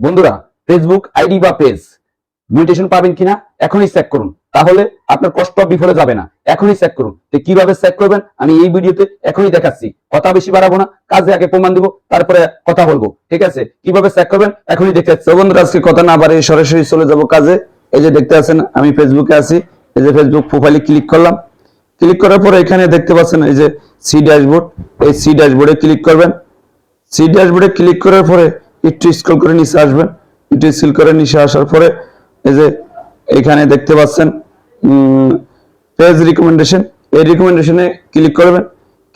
বন্ধুরা Facebook ID বা page mutation পাবেন কিনা এখনই চেক করুন। তাহলে আপনার কষ্ট বিফলে যাবে না। এখনই চেক করুন তো কীভাবে চেক করবেন। আমি এই ভিডিওতে এখনই দেখাচ্ছি। কথা বেশি বাড়াবো না, কাজে আগে প্রমাণ দিব, তারপরে কথা বলব। ঠিক আছে? কীভাবে চেক করবেন? এখনই দেখতে পাচ্ছি বন্ধুরা, আজকে কথা না বাড়িয়ে সরাসরি চলে যাব কাজে। এই যে দেখতে আছেন, আমি ফেসবুকে আছি। এই যে ফেসবুক প্রোফাইলে ক্লিক করলাম। ক্লিক করার পরে এখানে দেখতে পাচ্ছেন, এই যে সি ড্যাশবোর্ড এই সি ড্যাশবোর্ডে ক্লিক করবেন। সি ড্যাশবোর্ডে ক্লিক করার পরে একটু স্ক্রল করে নিচে আসবেন, একটু স্ক্রল করে নিচে আসার পরে এই যে এখানে দেখতে পাচ্ছেন পেজ রিকমেন্ডেশন এই রিকমেন্ডেশনে ক্লিক করবেন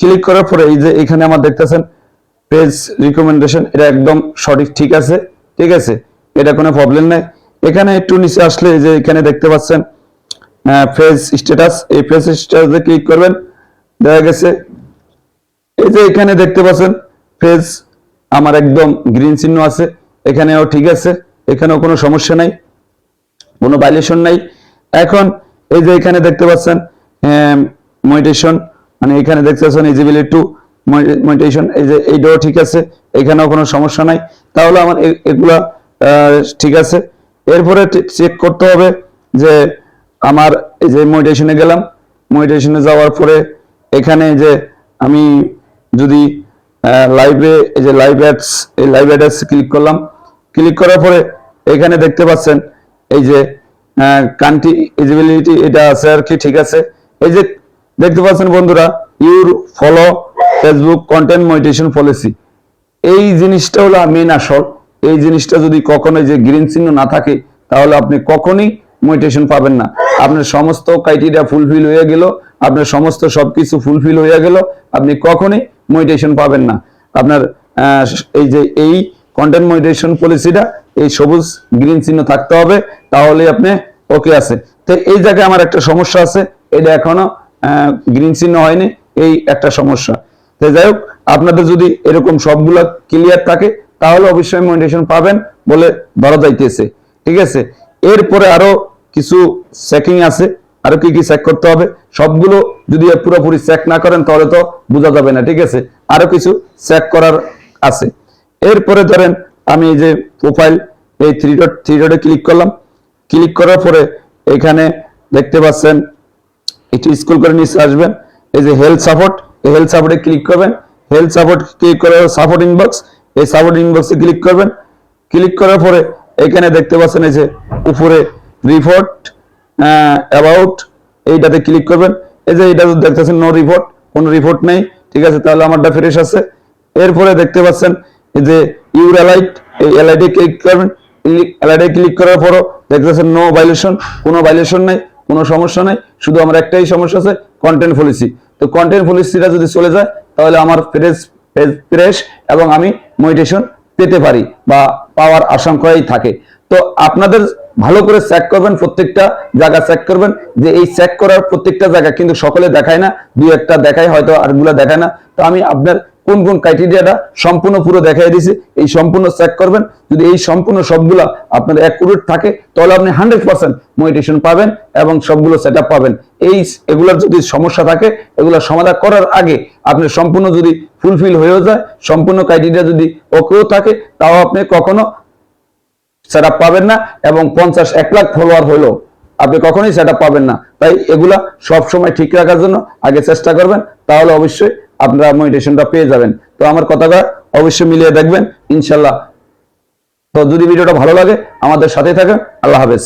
ক্লিক করার পরে এই যে এখানে আমার দেখতেছেন পেজ রিকমেন্ডেশন এটা একদম সঠিক, ঠিক আছে ঠিক আছে, এটা কোনো প্রবলেম নাই। এখানে একটু নিচে আসলে যে এখানে দেখতে পাচ্ছেন পেজ স্ট্যাটাস এই পেজ স্ট্যাটাসে ক্লিক করবেন, দেখা গেছে, এই যে এখানে দেখতে পাচ্ছেন পেজ আমার একদম গ্রিন চিহ্ন আছে, এখানেও ঠিক আছে, এখানেও কোনো সমস্যা নাই, কোনো ভাইলেশন নাই। এখন এই যে এখানে দেখতে পাচ্ছেন মডিটেশন মানে এখানে দেখতে পাচ্ছেন ইজিবিলিটি টু মডিটেশন এই যে এইটাও ঠিক আছে, এখানেও কোনো সমস্যা নাই। তাহলে আমার এগুলা ঠিক আছে। এরপরে চেক করতে হবে যে আমার এই যে মডিটেশনে গেলাম মডিটেশনে যাওয়ার পরে এখানে যে আমি যদি লাইভে এই যে লাইভ অ্যাডস এই লাইভ অ্যাডস ক্লিক করলাম। ক্লিক করার পরে এখানে দেখতে পাচ্ছেন, এই যে কান্ট্রি এলিজিবিলিটি এটা আছে আর কি, ঠিক আছে। এই যে দেখতে পাচ্ছেন বন্ধুরা your follow Facebook content monetization policy এই জিনিসটা হলো মেন আসল। এই জিনিসটা যদি কখনো যে গ্রিন চিহ্ন না থাকে, তাহলে আপনি কখনোই মনিটেশন পাবেন না। আপনার সমস্ত ক্রাইটেরিয়া ফুলফিল হয়ে গেল, আপনার সমস্ত সবকিছু ফুলফিল হয়ে গেল, আপনি কখনোই মনিটেশন পাবেন না। আপনার এই যে এই কন্টেন্ট মনিটেশন পলিসিটা এই সবুজ গ্রিন চিহ্ন থাকতে হবে তাহলে আপনি ওকে আছে। তো এই জায়গায় আমার একটা সমস্যা আছে, এটা এখনও গ্রিন চিহ্ন হয়নি, এই একটা সমস্যা। তো যাই হোক, আপনাদের যদি এরকম সবগুলা ক্লিয়ার থাকে, তাহলে অবশ্যই মনিটেশন পাবেন বলে ধরা যাইতেছে। ঠিক আছে? এরপরে আরও কিছু চেকিং আছে। আরও কি কি চেক করতে হবে? সবগুলো যদি পুরোপুরি চেক না করেন, তাহলে তো বোঝা যাবে না, ঠিক আছে? আরও কিছু চেক করার আছে। এরপরে ধরেন আমি যে প্রোফাইল এই থ্রি ডট থ্রি ডটে ক্লিক করলাম। ক্লিক করার পরে এখানে দেখতে পাচ্ছেন, একটু স্কুল করে নিচে আসবেন। এই যে হেলথ সাপোর্ট এই হেলথ সাপোর্টে ক্লিক করবেন। হেলথ সাপোর্ট ক্লিক করে? সাপোর্ট ইনবক্স এই সাপোর্ট ইনবক্সে ক্লিক করবেন। ক্লিক করার পরে এখানে দেখতে পাচ্ছেন এই যে উপরে রিপোর্ট অ্যাবাউট এইটাতে ক্লিক করবেন। এই যে এটা দেখতেছেন নো রিপোর্ট কোনো রিপোর্ট নেই, ঠিক আছে? তাহলে আমারটা ফ্রেশ আছে। এরপরে দেখতে পাচ্ছেন যে ইউর অ্যালাইট এই অ্যালাইটে ক্লিক করবেন। অ্যালাইটে ক্লিক করার পরও দেখতেছেন নো ভাইলেশন কোনো ভাইলেশন নাই, কোনো সমস্যা নাই। শুধু আমার একটাই সমস্যা আছে কন্টেন্ট পলিসি তো কন্টেন্ট পলিসিটা যদি চলে যায়, তাহলে আমার ফ্রেশ ফ্রেশ এবং আমি মডিটেশন পেতে পারি বা পাওয়ার আশঙ্কাই থাকে। তো আপনাদের ভালো করে চেক করবেন, প্রত্যেকটা জায়গা চেক করবেন, যে এই চেক করার প্রত্যেকটা জায়গা কিন্তু সকলে দেখায় না, দুই একটা দেখায়, হয়তো আরগুলা দেখায় না। তো আমি আপনার কোন কোন ক্রাইটেরিয়াটা সম্পূর্ণ পুরো দেখাই দিছি, এই সম্পূর্ণ চেক করবেন। যদি এই সম্পূর্ণ সবগুলা আপনার অ্যাকুরেট থাকে, তাহলে আপনি হান্ড্রেড পার্সেন্ট মডিটেশন পাবেন এবং সবগুলো সেট পাবেন। এই এগুলোর যদি সমস্যা থাকে, এগুলো সমাধান করার আগে আপনি সম্পূর্ণ যদি ফুলফিল হয়েও যায়, সম্পূর্ণ ক্রাইটেরিয়া যদি ওকেও থাকে, তাও আপনি কখনো সেট পাবেন না এবং পঞ্চাশ এক লাখ ফলোয়ার হলো। আপনি কখনোই সেট পাবেন না। তাই এগুলা সব সময় ঠিক রাখার জন্য আগে চেষ্টা করবেন, তাহলে অবশ্যই আপনারা মনিটেশনটা পেয়ে যাবেন। তো আমার কথাটা অবশ্যই মিলিয়ে দেখবেন, ইনশাল্লাহ। তো যদি ভিডিওটা ভালো লাগে, আমাদের সাথে থাকেন। আল্লাহ হাফেজ।